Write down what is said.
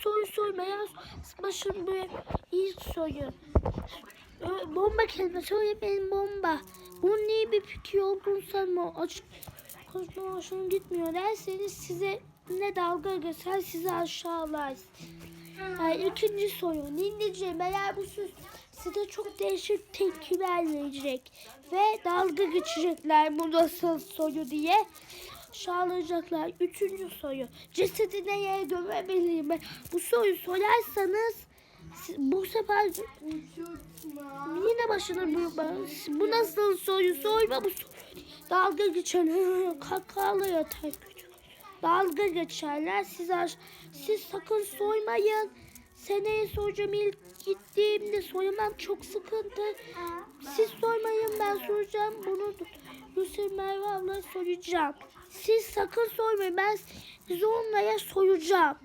soyu soymaya başım böyle ilk soyu. Ö, Bomba kelime söylemeyin bomba. Bu niye bir fikir olduğunu sanma. Açık konuşma hoşuna gitmiyor derseniz size ne dalga geçer sizi aşağılar. Yani ikinci soru. Ninnice meğer bu söz size çok değişik tepkiler verecek. Ve dalga geçecekler bu nasıl soru diye. Aşağılayacaklar. Üçüncü soru. Cesedi neye gömebiliyim ben? Bu soruyu sorarsanız bu sefer yine başına bu, bu nasıl soru sorma bu soru. Dalga geçen kakalı küçük. Dalga geçerler. Siz, siz sakın soymayın. Seneye soracağım ilk gittiğimde soymam çok sıkıntı. Siz sormayın ben soracağım. Bunu Yusuf Merve abla soracağım. Siz sakın sormayın ben zorlaya soyacağım.